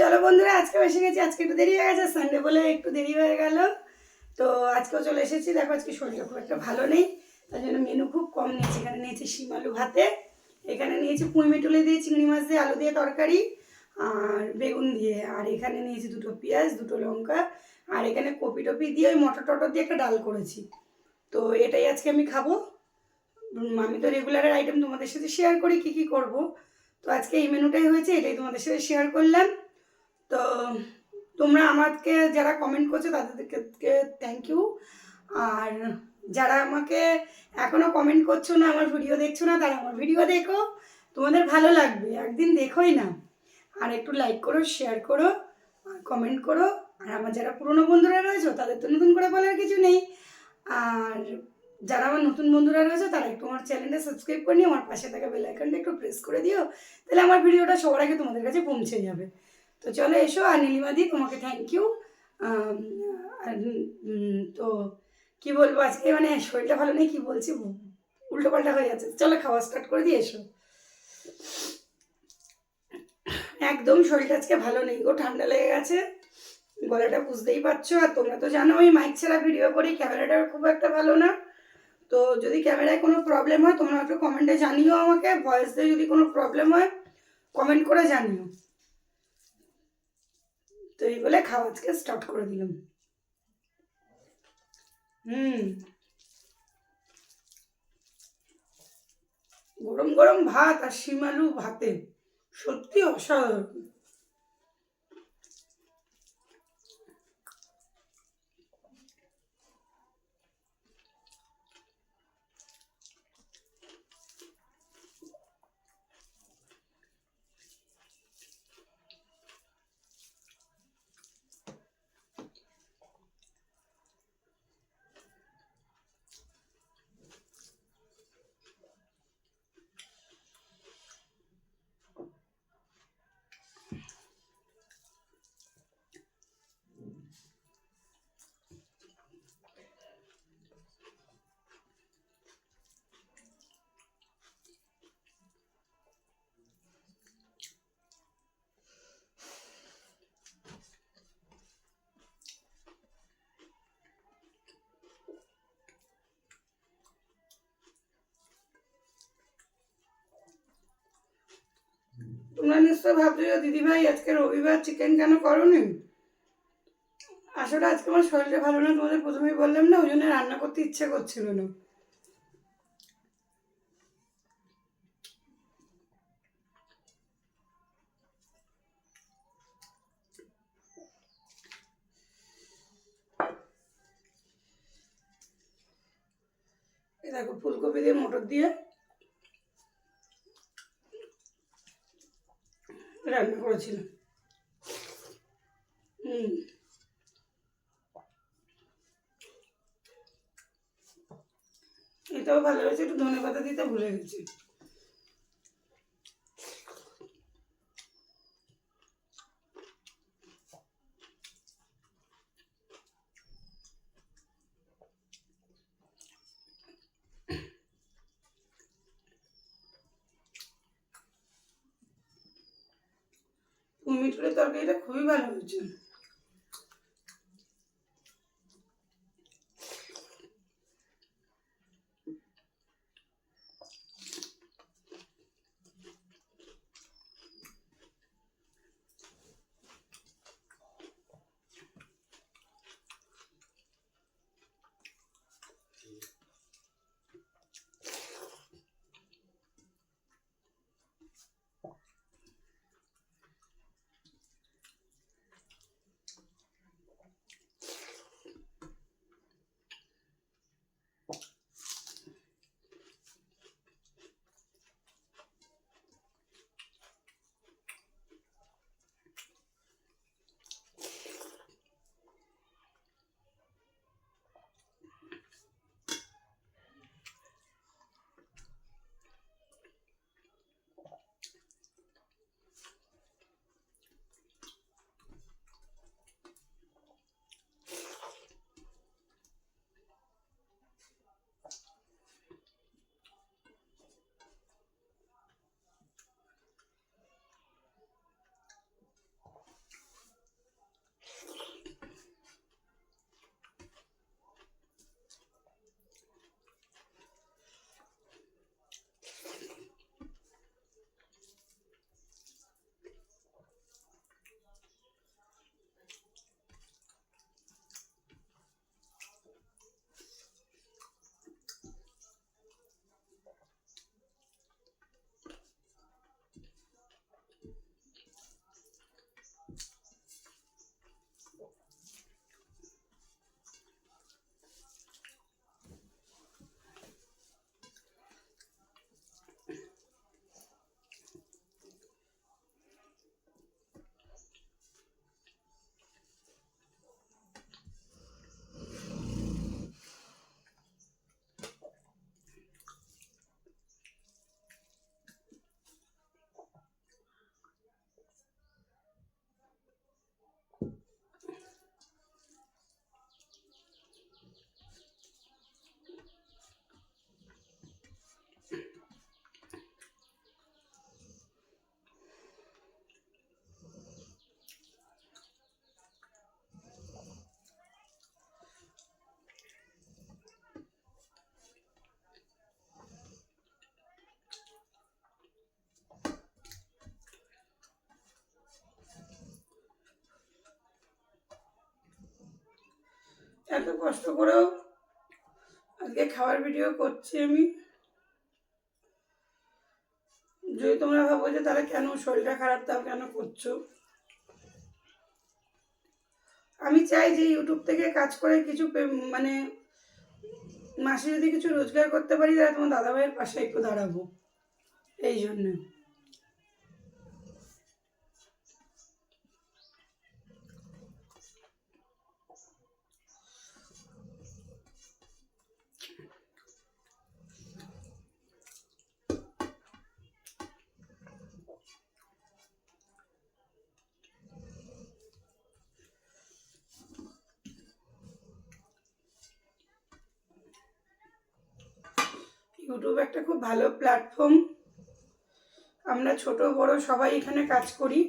চলো বন্ধুরা, আজকে এসে গেছি, আজকে একটু দেরি হয়ে গেছে সানডে বলে একটু দেরি হয়ে গেল। তো আজকেও চলে এসেছি, দেখো আজকে শরীরটা খুব একটা ভালো নেই, তার জন্য মেনু খুব কম নিয়েছি। এখানে নিয়েছি শিম আলু ভাতে, এখানে নিয়েছি পুঁই মেটুলে দিয়ে চিংড়ি মাছ দিয়ে, আলু দিয়ে তরকারি, আর বেগুন দিয়ে। আর এখানে নিয়েছি দুটো পেঁয়াজ, দুটো লঙ্কা, আর এখানে কপি টপি দিয়ে ওই মটর টটর দিয়ে একটা ডাল করেছি। তো এটাই আজকে আমি খাব। আমি তো রেগুলারের আইটেম তোমাদের সাথে শেয়ার করি, কী কী করব। তো আজকে এই মেনুটাই হয়েছে, এটাই তোমাদের সাথে শেয়ার করলাম। তোমরা আমাকে যারা কমেন্ট করছ তাদেরকে থ্যাংক ইউ আর যারা আমাকে এখনও কমেন্ট করছ না, আমার ভিডিও দেখছ না, তারা আমার ভিডিও দেখো। তোমাদের ভালো লাগবে, একদিন দেখোই না। আর একটু লাইক করো শেয়ার করো, আর কমেন্ট করো। আর আমার যারা পুরনো বন্ধুরা রয়েছে, তাদের তো নতুন করে বলার কিছু নেই। আর যারা আমার নতুন বন্ধুরা রয়েছে, তারা একটু আমার চ্যানেলটা সাবস্ক্রাইব করে নিও। আমার পাশে থাকা বেল আইকনটা একটু প্রেস করে দিও। তাহলে আমার ভিডিওটা সবার আগে তোমাদের কাছে পৌঁছে যাবে। তো চলো এসো, আর নীলিমাদি, তোমাকে থ্যাংক ইউ তো কি বলব আজকে? মানে শরীরটা ভালো নেই, কি বলছি? উল্টো পাল্টা হয়ে যাচ্ছে। চলো খাওয়া স্টার্ট করে দিয়ে এসো। একদম শরীরটা আজকে ভালো নেই গো, ঠান্ডা লেগে গেছে। গলাটা বুঝতেই পারছ, আর তোমরা তো জানো আমি মাইক ছাড়া ভিডিও করি ক্যামেরাটা খুব একটা ভালো না। তো যদি ক্যামেরায় কোনো প্রবলেম হয়, তোমরা একটু কমেন্টে জানিও আমাকে ভয়েস যদি কোনো প্রবলেম হয় কমেন্ট করে জানিও। তো এই বলে খাওয়া আজকে স্টার্ট করে দিলাম। হুম। গরম গরম ভাত আর শিমালু ভাতে। সত্যি অসাধারণ। তোমরা নিশ্চয় ভাবছ যে দিদিভাই আজকে রবিবার চিকেন কেন করনি? আসলে আজকে আমার শরীরটা ভালো না, তোমাদের প্রথমেই বললাম না, ওই জন্য রান্না করতে ইচ্ছে করছিল না। দেখো, ফুলকপি দিয়ে মটর দিয়ে রান্না করেছিলাম হুম। এটাও ভালো হয়েছে একটু ধনে পাতা দিতে ভুলে গেছি। কুমিটুরের তরকারিটা খুবই ভালো হয়েছে এত কষ্ট করেও আজকে খাবার ভিডিও করছি আমি। যদি তোমরা ভাবো যে তাহলে কেন শরীরটা খারাপ, তাও কেন করছ? আমি চাই যে ইউটিউব থেকে কাজ করে কিছু মানে মাসে যদি কিছু রোজগার করতে পারি, তাহলে তোমার দাদাভাইয়ের পাশে একটু দাঁড়াবো। এই জন্য। ইউটিউব একটা খুব ভালো প্ল্যাটফর্ম আমরা ছোট, বড় সবাই এখানে কাজ করি।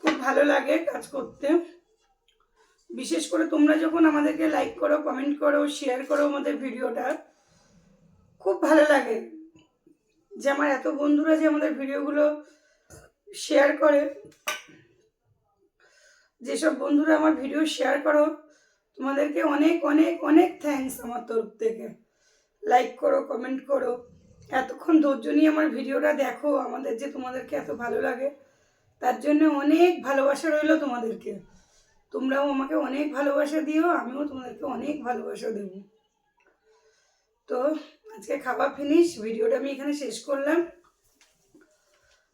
খুব ভালো লাগে কাজ করতে। বিশেষ করে তোমরা যখন আমাদেরকে লাইক করো কমেন্ট করো শেয়ার করো আমাদের ভিডিওটা, খুব ভালো লাগে। যে আমার এত বন্ধুরা যে আমাদের ভিডিওগুলো শেয়ার করে, যেসব বন্ধুরা আমার ভিডিও শেয়ার করো, তোমাদেরকে অনেক অনেক অনেক থ্যাঙ্কস আমার তরফ থেকে। লাইক করো কমেন্ট করো। এতক্ষণ ধৈর্য নিয়ে আমার ভিডিওটা দেখো, আমাদের যে তোমাদেরকে এত ভালো লাগে, তার জন্য অনেক ভালোবাসা রইল তোমাদেরকে। তোমরাও আমাকে অনেক ভালোবাসা দিও, আমিও তোমাদেরকে অনেক ভালোবাসা দেব। তো, আজকে খাবার ফিনিশ ভিডিওটা আমি এখানে শেষ করলাম।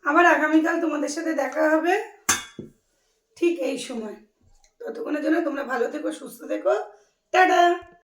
আবার আগামীকাল তোমাদের সাথে দেখা হবে ঠিক এই সময়। ততক্ষণের জন্য তোমরা ভালো থেকো, সুস্থ থেকো। টাটা!